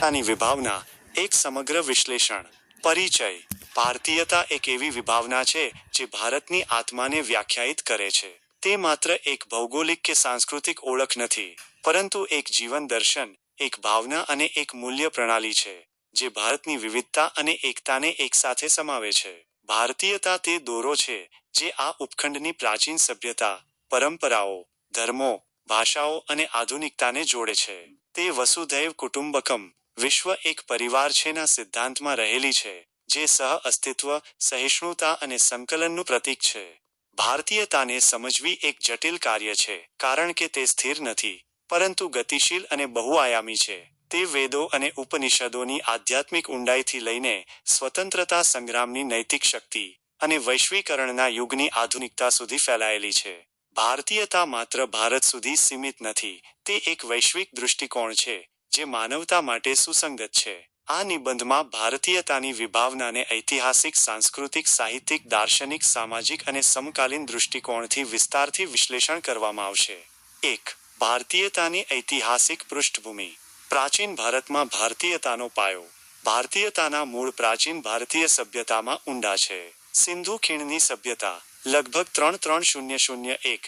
ભારતીયતાની વિભાવના, એક સમગ્ર વિશ્લેષણ. પરિચય. ભારતીયતા એક એવી વિભાવના છે જે ભારતની આત્માને વ્યાખ્યાયિત કરે છે. તે માત્ર એક ભૌગોલિક કે સાંસ્કૃતિક ઓળખ નથી, પરંતુ એક જીવન દર્શન, એક ભાવના અને એક મૂલ્ય પ્રણાલી છે, જે ભારતની વિવિધતા અને એકતાને એકસાથે સમાવે છે. ભારતીયતા તે દોરો છે જે આ ઉપખંડની પ્રાચીન સભ્યતા, પરંપરાઓ, ધર્મો, ભાષાઓ અને આધુનિકતાને જોડે છે. તે વસુધૈવ કુટુંબકમ વિશ્વ એક પરિવાર છેના સિદ્ધાંતમાં રહેલી છે, જે સહ અસ્તિત્વ, સહિષ્ણુતા અને સંકલનનું પ્રતીક છે. ભારતીયતાને સમજવી એક જટિલ કાર્ય છે, કારણ કે તે સ્થિર નથી, પરંતુ ગતિશીલ અને બહુઆયામી છે. તે વેદો અને ઉપનિષદોની આધ્યાત્મિક ઊંડાઈથી લઈને સ્વતંત્રતા સંગ્રામની નૈતિક શક્તિ અને વૈશ્વિકરણના યુગની આધુનિકતા સુધી ફેલાયેલી છે. ભારતીયતા માત્ર ભારત સુધી સીમિત નથી, તે એક વૈશ્વિક દૃષ્ટિકોણ છે જે માનવતા માટે સુસંગત છે. આ નિબંધમાં ભારતીયતાની વિભાવનાને ઐતિહાસિક, સાંસ્કૃતિક, સાહિત્યિક, દાર્શનિક, સામાજિક અને સમકાલીન દૃષ્ટિકોણથી વિસ્તારથી વિશ્લેષણ કરવામાં આવશે. એક, ભારતીયતાની ઐતિહાસિક પૃષ્ઠભૂમિ. પ્રાચીન ભારતમાં ભારતીયતાનો પાયો. ભારતીયતાના મૂળ પ્રાચીન ભારતીય સભ્યતામાં ઊંડા છે. સિંધુ ખીણની સભ્યતા, લગભગ ત્રણ ત્રણ શૂન્ય શૂન્ય એક,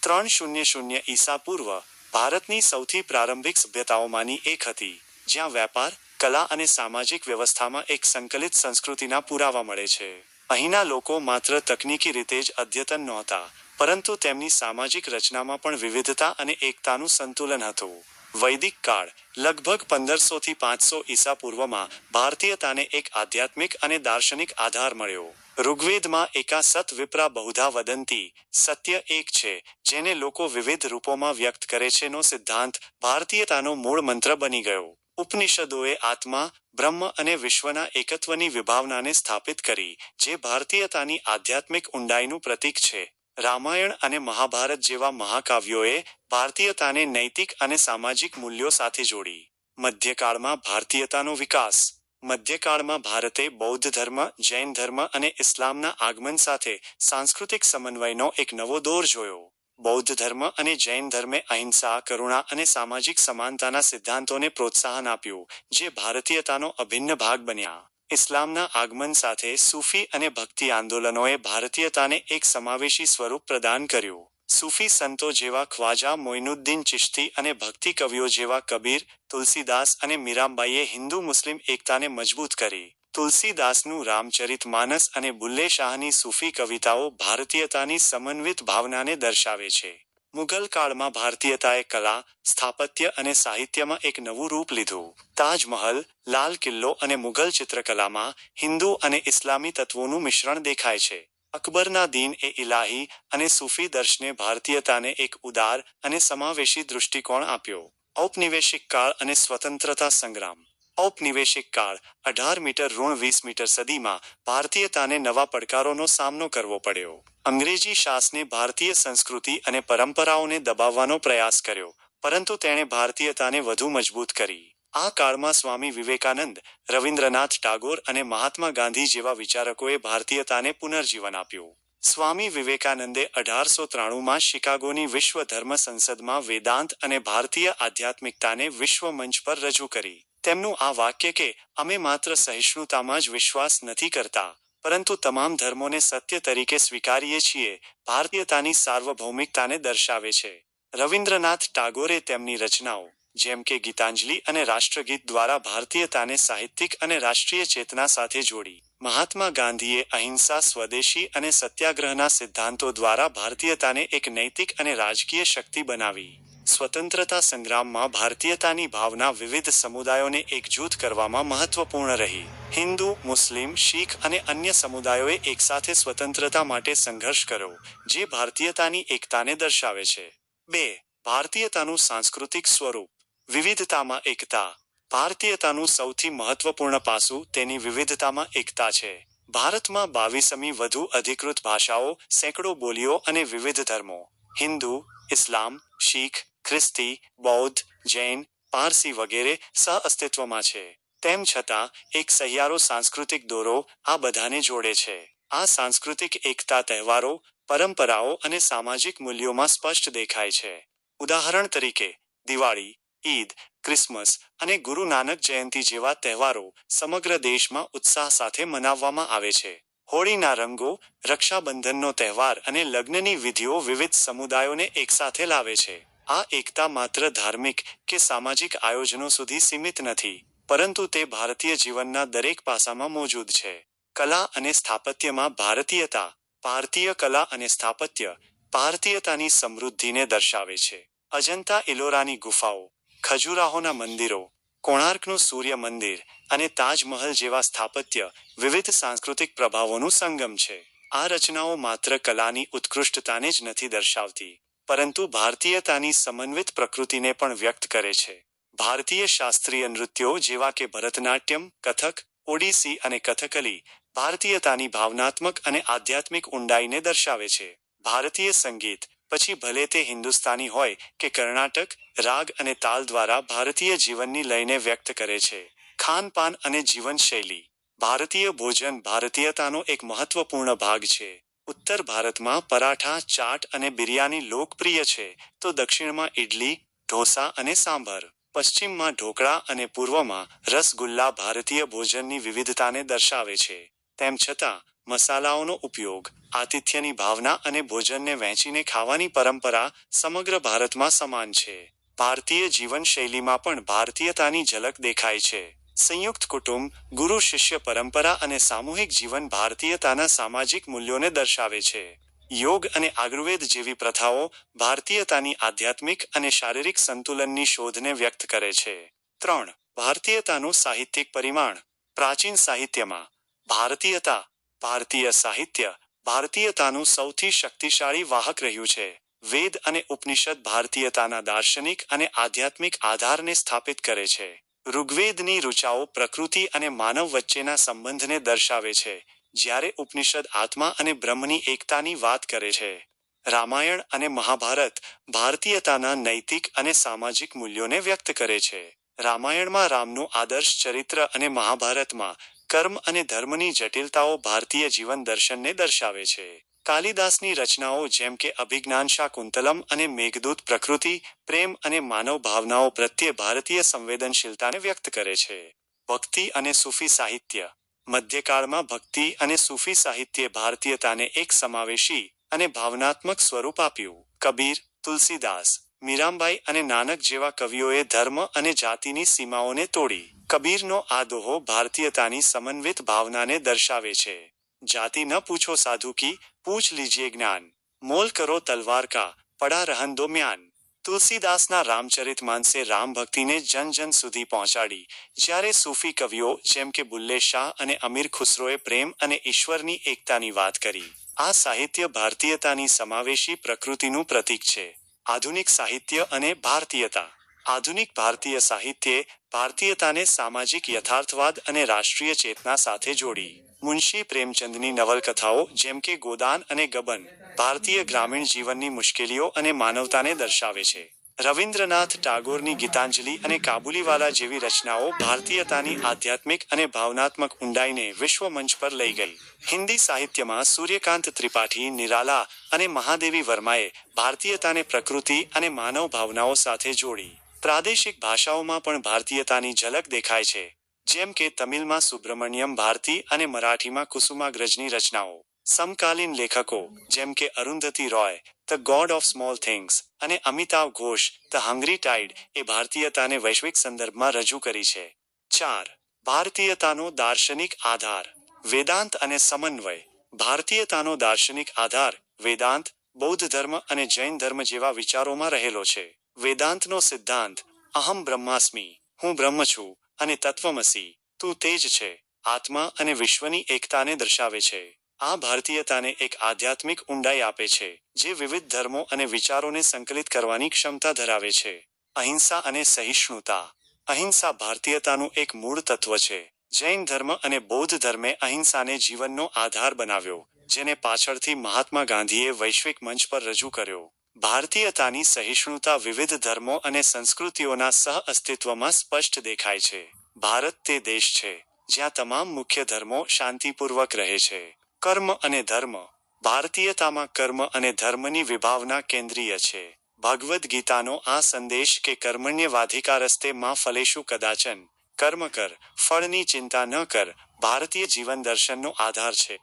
ત્રણ શૂન્ય શૂન્ય ઈસા પૂર્વ ભારતની સૌથી પ્રારંભિક સભ્યતાઓમાંની એક હતી, જ્યાં વેપાર, કલા અને સામાજિક વ્યવસ્થામાં એક સંકલિત સંસ્કૃતિના પુરાવા મળે છે. અહીંના લોકો માત્ર તકનીકી રીતે જ અદ્યતન નહોતા, પરંતુ તેમની સામાજિક રચનામાં પણ વિવિધતા અને એકતાનું સંતુલન હતું. વૈદિક કાળ, લગભગ પંદરસો થી પાંચસો ઈસા પૂર્વમાં ભારતીયતાને એક આધ્યાત્મિક અને દાર્શનિક આધાર મળ્યો. ઋગ્વેદમાં એકા સત વિપ્રા બહુધા વદંતી. સત્ય એક છે, જેને લોકો વિવિધ રૂપોમાં વ્યક્ત કરે છે નો સિદ્ધાંત ભારતીયતાનો મૂળ મંત્ર બની ગયો. ઉપનિષદોએ આત્મા, બ્રહ્મ અને વિશ્વના એકત્વની વિભાવનાને સ્થાપિત કરી, જે ભારતીયતાની આધ્યાત્મિક ઊંડાઈનું પ્રતીક છે. રામાયણ અને મહાભારત જેવા મહાકાવ્યોએ ભારતીયતાને નૈતિક અને સામાજિક મૂલ્યો સાથે જોડી. મધ્યકાળમાં ભારતીયતાનો વિકાસ. મધ્યકાળમાં ભારતે બૌદ્ધ ધર્મ, જૈન ધર્મ અને ઇસ્લામના આગમન સાથે સાંસ્કૃતિક સમન્વયનો એક નવો દોર જોયો. બૌદ્ધ ધર્મ અને જૈન ધર્મે અહિંસા, કરુણા અને સામાજિક સમાનતાના સિદ્ધાંતોને પ્રોત્સાહન આપ્યું, જે ભારતીયતાનો અભિન્ન ભાગ બન્યા. ઇસ્લામના આગમન સાથે સૂફી અને ભક્તિ આંદોલનોએ ભારતીયતાને એક સમાવેશી સ્વરૂપ પ્રદાન કર્યું. સૂફી સંતો જેવા ખ્વાજા, મોઇનુદ્દીન ચિશ્તી અને ભક્તિ કવિઓ જેવા કબીર, તુલસીદાસ અને મીરાબાઈએ હિન્દુ મુસ્લિમ એકતાને મજબૂત કરી. તુલસીદાસનું રામચરિત માનસ અને બુલ્લે શાહની સૂફી કવિતાઓ ભારતીયતાની સમન્વિત ભાવનાને દર્શાવે છે. મુઘલ કાળમાં ભારતીયતાએ કલા, સ્થાપત્ય અને સાહિત્યમાં એક નવું રૂપ લીધું. તાજમહલ, લાલ કિલ્લો અને મુઘલ ચિત્રકલામાં હિન્દુ અને ઇસ્લામી તત્વોનું મિશ્રણ દેખાય છે. અકબરના દીન એ ઇલાહી અને સૂફી દર્શને ભારતીયતાને એક ઉદાર અને સમાવેશી દૃષ્ટિકોણ આપ્યો. ઔપનિવેશિક કાળ અને સ્વતંત્રતા સંગ્રામ. ઔપનિવેશિક કાળ અઢાર મીટર ઋણ વીસ મીટર સદીમાં ભારતીયતાને નવા પડકારોનો સામનો કરવો પડ્યો. અંગ્રેજી શાસને ભારતીય સંસ્કૃતિ અને પરંપરાઓને દબાવવાનો પ્રયાસ કર્યો, પરંતુ તેણે ભારતીયતાને વધુ મજબૂત કરી. આ કાળમાં સ્વામી વિવેકાનંદ, રવિન્દ્રનાથ ટાગોર અને મહાત્મા ગાંધી જેવા વિચારકોએ ભારતીયતાને પુનર્જીવન આપ્યું. સ્વામી વિવેકાનંદે અઢારસો ત્રાણુંમાં શિકાગોની વિશ્વ ધર્મ સંસદમાં વેદાંત અને ભારતીય આધ્યાત્મિકતાને વિશ્વ મંચ પર રજૂ કરી. તેમનું આ વાક્ય કે, અમે માત્ર સહિષ્ણુતામાં જ વિશ્વાસ નથી કરતા, પરંતુ તમામ ધર્મોને સત્ય તરીકે સ્વીકારીએ છીએ, ભારતીયતાની સાર્વભૌમિકતાને દર્શાવે છે. રવિન્દ્રનાથ ટાગોરે તેમની રચનાઓ જેમ કે ગીતાંજલિ અને રાષ્ટ્રગીત દ્વારા ભારતીયતાને સાહિત્યિક અને રાષ્ટ્રીય ચેતના સાથે જોડી. મહાત્મા ગાંધીએ અહિંસા, સ્વદેશી અને સત્યાગ્રહના સિદ્ધાંતો દ્વારા ભારતીયતાને એક નૈતિક અને રાજકીય શક્તિ બનાવી. સ્વતંત્રતા સંગ્રામમાં ભારતીયતાની ભાવના વિવિધ સમુદાયોને એકજૂથ કરવામાં મહત્વપૂર્ણ રહી. હિન્દુ, મુસ્લિમ, શીખ અને અન્ય સમુદાયોએ એકસાથે સ્વતંત્રતા માટે સંઘર્ષ કર્યો, જે ભારતીયતાની એકતાને દર્શાવે છે. બે, ભારતીયતાનું સાંસ્કૃતિક સ્વરૂપ. વિવિધતામાં એકતા. ભારતીયતાનું સૌથી મહત્વપૂર્ણ પાસું તેની વિવિધતામાં એકતા છે. ભારતમાં બાવીસમી વધુ અધિકૃત ભાષાઓ, સેંકડો બોલીઓ અને વિવિધ ધર્મો. હિન્દુ, ઇસ્લામ, શીખ, ખ્રિસ્તી, બૌદ્ધ, જૈન, પારસી વગેરે સહઅસ્તિત્વમાં છે. તેમ છતાં, એક સહિયારો સાંસ્કૃતિક દોરો આ બધાને જોડે છે. આ સાંસ્કૃતિક એકતા તહેવારો, પરંપરાઓ અને સામાજિક મૂલ્યોમાં સ્પષ્ટ દેખાય છે. ઉદાહરણ તરીકે, દિવાળી. ઈદ, ક્રિસમસ અને ગુરુ નાનક જયંતી જેવા તહેવારો સમગ્ર દેશમાં ઉત્સાહ સાથે મનાવવામાં આવે છે. હોળીના રંગો, રક્ષાબંધનનો તહેવાર અને લગ્નની વિધિઓ વિવિધ સમુદાયોને એકસાથે લાવે છે. આ એકતા માત્ર ધાર્મિક કે સામાજિક આયોજનો સુધી સીમિત નથી, પરંતુ તે ભારતીય જીવનના દરેક પાસામાં મોજૂદ છે. કલા અને સ્થાપત્યમાં ભારતીયતા, ભારતીય કલા અને સ્થાપત્ય ભારતીયતાની સમૃદ્ધિને દર્શાવે છે. અજંતા ઇલોરાની ગુફાઓ ખજુરાહોના મંદિરો, કોણાર્કનું સૂર્ય મંદિર અને તાજમહલ જેવા સ્થાપત્ય વિવિધ સાંસ્કૃતિક પ્રભાવોનું સંગમ છે. આ રચનાઓ માત્ર કલાની ઉત્કૃષ્ટતાને જ નથી દર્શાવતી, પરંતુ ભારતીયતાની સમન્વિત પ્રકૃતિને પણ વ્યક્ત કરે છે. ભારતીય શાસ્ત્રીય નૃત્યો જેવા કે ભરતનાટ્યમ, કથક, ઓડિસી અને કથકલી ભારતીયતાની ભાવનાત્મક અને આધ્યાત્મિક ઊંડાઈને દર્શાવે છે. ભારતીય સંગીત, પછી ભલે તે હિન્દુસ્તાની હોય કે કર્ણાટક રાગ અને તાલ દ્વારા ભારતીય જીવનની લઈને વ્યક્ત કરે છે. ખાનપાન અને જીવનશૈલી. ભારતીય ભોજન ભારતીયતાનો એક મહત્વપૂર્ણ ભાગ છે. ઉત્તર ભારતમાં પરાઠા, ચાટ અને બિરયાની લોકપ્રિય છે. તો દક્ષિણમાં ઇડલી ઢોસા અને સાંભર. પશ્ચિમમાં ઢોકળા અને પૂર્વમાં રસગુલ્લા ભારતીય ભોજનની વિવિધતાને દર્શાવે છે. તેમ છતાં, મસાલાઓનો ઉપયોગ, આતિથ્યની ભાવના અને ભોજનને વહેંચીને ખાવાની પરંપરા સમગ્ર ભારતમાં સમાન છે. ભારતીય જીવનશૈલીમાં પણ ભારતીયતાની ઝલક દેખાય છે. સંયુક્ત કુટુંબ, ગુરુ શિષ્ય પરંપરા અને સામૂહિક જીવન ભારતીયતાના સામાજિક મૂલ્યોને દર્શાવે છે. યોગ અને આયુર્વેદ જેવી પ્રથાઓ ભારતીયતાની આધ્યાત્મિક અને શારીરિક સંતુલનની શોધને વ્યક્ત કરે છે. ત્રણ, ભારતીયતાનું સાહિત્યિક પરિમાણ. પ્રાચીન સાહિત્યમાં, ભારતીયતા, ભારતીય સાહિત્ય ભારતીયતાનું સૌથી શક્તિશાળી વાહક રહ્યું છે. વેદ અને ઉપનિષદ ભારતીયતાના દાર્શનિક અને આધ્યાત્મિક આધારને સ્થાપિત કરે છે. ઋગ્વેદની ઋચાઓ પ્રકૃતિ અને માનવ વચ્ચેના સંબંધને દર્શાવે છે, જ્યારે ઉપનિષદ આત્મા અને બ્રહ્મની એકતાની વાત કરે છે. રામાયણ અને મહાભારત ભારતીયતાના નૈતિક અને સામાજિક મૂલ્યોને વ્યક્ત કરે છે. રામાયણમાં રામનું આદર્શ ચરિત્ર અને મહાભારતમાં કર્મ અને ધર્મની જટિલતાઓ ભારતીય જીવન દર્શનને દર્શાવે છે. કાલિદાસની રચનાઓ જેમ કે અભિજ્ઞાન શાકુંતલમ અને મેઘદૂત પ્રકૃતિ, પ્રેમ અને માનવ ભાવનાઓ પ્રત્યે ભારતીય સંવેદનશીલતાને વ્યક્ત કરે છે. ભક્તિ અને સૂફી સાહિત્ય. મધ્યકાળમાં ભક્તિ અને સૂફી સાહિત્યે ભારતીયતાને એક સમાવેશી અને ભાવનાત્મક સ્વરૂપ આપ્યું. કબીર, તુલસીદાસ મીરામબાઈ અને નાનક જેવા કવિઓએ ધર્મ અને જાતિની સીમાઓને તોડી. કબીરનો આ દોહો ભારતીયતાની સમન્વિત ભાવનાને દર્શાવે છે. જાતિ ન પૂછો સાધુ કી, પૂછ લીજીએ જ્ઞાન. મોલ કરો તલવાર કા, પડા રહન દો મ્યાન તુલસીદાસના રામચરિત માનસે રામ ભક્તિને જન જન સુધી પહોંચાડી. જ્યારે સૂફી કવિઓ જેમ કે બુલ્લે શાહ અને અમીર ખુસરોએ પ્રેમ અને ઈશ્વરની એકતાની વાત કરી. આ સાહિત્ય ભારતીયતાની સમાવેશી પ્રકૃતિનું પ્રતીક છે. આધુનિક સાહિત્ય અને ભારતીયતા. આધુનિક ભારતીય સાહિત્યે ભારતીયતાને સામાજિક યથાર્થવાદ અને રાષ્ટ્રીય ચેતના સાથે જોડી. મુનશી પ્રેમચંદની નવલકથાઓ જેમ કે ગોદાન અને ગબન, ભારતીય ગ્રામીણ જીવનની મુશ્કેલીઓ અને માનવતાને દર્શાવે છે. રવિન્દ્રનાથ ટાગોરની ગીતાંજલિ અને કાબુલીવાલા જેવી રચનાઓ ભારતીયતાની આધ્યાત્મિક અને ભાવનાત્મક ઊંડાઈને વિશ્વ મંચ પર લઈ ગઈ. હિન્દી સાહિત્યમાં સૂર્યકાંત ત્રિપાઠી, નિરાલા અને મહાદેવી વર્માએ ભારતીયતાને પ્રકૃતિ અને માનવ ભાવનાઓ સાથે જોડી. પ્રાદેશિક ભાષાઓમાં પણ ભારતીયતાની ઝલક દેખાય છે. જેમ કે તમિલમાં સુબ્રમણ્યમ ભારતી અને મરાઠીમાં કુસુમાગ્રજની રચનાઓ. સમકાલીન લેખકો, જેમ કે Arundhati Roy, The God of Small Things અને Amitav Ghosh, the Hungry Tide એ ભારતીયતાને વૈશ્વિક સંદર્ભમાં રજૂ કરી છે. ચાર, ભારતીયતાનો દાર્શનિક આધાર. વેદાંત અને સમન્વય. ભારતીયતાનો દાર્શનિક આધાર વેદાંત, બૌદ્ધ ધર્મ અને જૈન ધર્મ જેવા વિચારોમાં રહેલો છે. વેદાંતનો સિદ્ધાંત, અહમ બ્રહ્માસ્મી, હું બ્રહ્મ છું અને તત્વમસી. તું તે જ છે. આત્મા અને વિશ્વની એકતાને દર્શાવે છે. આ ભારતીયતાને એક આધ્યાત્મિક ઊંડાઈ આપે છે, જે વિવિધ ધર્મો અને વિચારોને સંકલિત કરવાની ક્ષમતા ધરાવે છે. અહિંસા અને સહિષ્ણુતા. અહિંસા ભારતીયતાનું એક મૂળ તત્વ છે. જૈન ધર્મ અને બૌદ્ધ ધર્મે અહિંસાને જીવનનો આધાર બનાવ્યો, જેને પાછળથી મહાત્મા ગાંધીએ વૈશ્વિક મંચ પર રજૂ કર્યો. ભારતીયતાની સહિષ્ણુતા વિવિધ ધર્મો અને સંસ્કૃતિઓના સહ અસ્તિત્વમાં સ્પષ્ટ દેખાય છે. ભારત તે દેશ છે, જ્યાં તમામ મુખ્ય ધર્મો શાંતિપૂર્વક રહે છે. કર્મ અને ધર્મ. ભારતીયતામાં કર્મ અને ધર્મની વિભાવના કેન્દ્રીય છે. ભગવદ્ ગીતાનો આ સંદેશ કે કર્મણ્યવાધિકારસ્તે માં ફલેશુ કદાચન. કર્મ કર, ફળની ચિંતા ન કર, ભારતીય જીવન દર્શનનો આધાર છે.